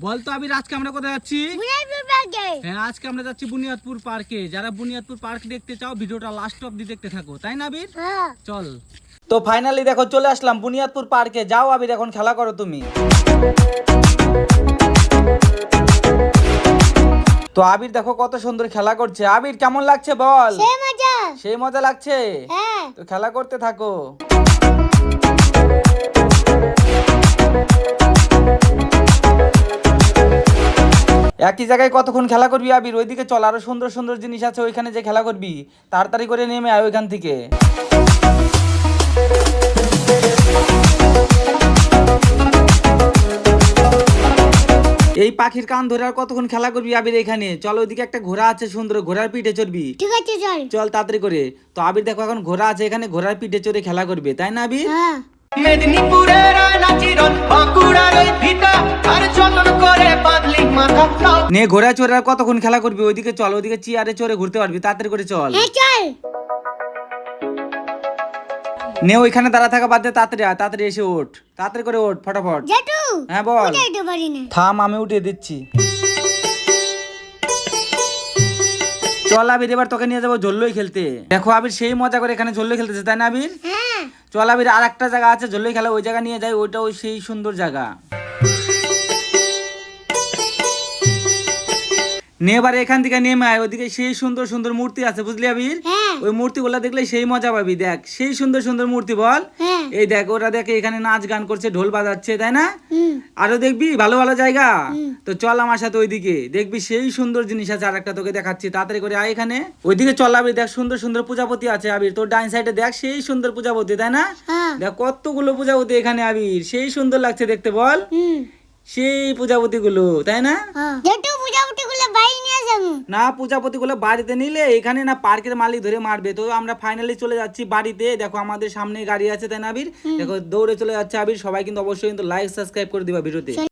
বল তো আবির আজকে আমরা কোথায় যাচ্ছি? হ্যাঁ আজকে আমরা যাচ্ছি বুনিয়াদপুর পার্কে। যারা বুনিয়াদপুর পার্ক দেখতে চাও ভিডিওটা লাস্ট অব্দি দেখতে থাকো। তাই না আবির? হ্যাঁ। চল। তো ফাইনালি দেখো চলে আসলাম বুনিয়াদপুর পার্কে। যাও আবির এখন খেলা করো তুমি। তো আবির দেখো কত সুন্দর খেলা করছে। আবির কেমন লাগছে বল? সে মজা। সেই মজা লাগছে? হ্যাঁ। তো খেলা করতে থাকো। একই জায়গায় কতক্ষণ খেলা করবি আবির? ওইদিকে চল আরও সুন্দর সুন্দর জিনিস আছে ওইখানে যে খেলা করবি। তাড়াতাড়ি করে নেমে আয় ওইখান থেকে। এই পাখির কান ধরে আর কতক্ষণ খেলা করবি আবির এখানে? চল ওইদিকে একটা ঘোড়া আছে সুন্দর ঘোড়ার পিঠে চড়বি। ঠিক আছে চল। চল তাড়াতাড়ি করে। তো আবির দেখো এখন ঘোড়া আছে এখানে ঘোড়ার পিঠে চড়ে খেলা করবে তাই না আবির? হ্যাঁ। মেদিনীপুরের নাচিরন বাঁকুড়ার ভিটা আর যতন করে নে ঘোড়া চড়ে আর কতক্ষণ খেলা করবি? ওইদিকে চল ওইদিকে চেয়ারে চড়ে ঘুরতে পারবি। তাড়াতাড়ি করে চল। হ্যাঁ নে ওইখানে দাঁড়া থাকা বাদ দিয়ে তাড়াতাড়ি আয় তাড়াতাড়ি এসে ওঠ। তাড়াতাড়ি করে ওঠ ফটাফট। হ্যাঁ বল। উঠাইতে পারি না। থাম আমি উঠিয়ে দিচ্ছি। চল আবির এবার তোকে নিয়ে যাব ঝোল্লই খেলতে। দেখো আবির সেই মজা করে এখানে ঝোল্লই খেলতেছে তাই না আবির? হ্যাঁ। চল আবির আর একটা জায়গা আছে ঝোল্লই খেলা ওই জায়গা নিয়ে যাই ওইটা ওই সেই সুন্দর জায়গা। নে এবার এখান থেকে নেমে আয় ওইদিকে সেই সুন্দর সুন্দর মূর্তি আছে বুঝলি আবির? হ্যাঁ। ওই মূর্তিগুলো দেখলে সেই মজা পাবি দেখ। সেই সুন্দর সুন্দর মূর্তি বল। হ্যাঁ। এই দেখ ওরা দেখ এখানে নাচ গান করছে ঢোল বাজাচ্ছে তাই না? আরও দেখবি? ভালো ভালো জায়গা। তো চল আমার সাথে ওইদিকে দেখবি সেই সুন্দর জিনিস আছে আর একটা তোকে দেখাচ্ছি তাড়াতাড়ি করে আয় এখানে। ওইদিকে চল আবির দেখ সুন্দর সুন্দর পূজাপতি আছে আবির তোর ডাইন সাইডে দেখ সেই সুন্দর পূজাপতি তাই না? হ্যাঁ। দেখ কতগুলো পূজাপতি এখানে আবির সেই সুন্দর লাগছে দেখতে বল। সেই প্রজাপতি গুলো তাই না? হ্যাঁ। জেঠু গুলো বাইরে নিয়ে যাব। না প্রজাপতি গুলো বাড়িতে নিলে এখানে না পার্কের মালিক ধরে মারবে। তো আমরা ফাইনালি চলে যাচ্ছি বাড়িতে। দেখো আমাদের সামনে গাড়ি আছে তাই না আবির? দেখো দৌড়ে চলে যাচ্ছে আবির। সবাই কিন্তু অবশ্যই কিন্তু লাইক সাবস্ক্রাইব করে দিবা ভিডিওতে।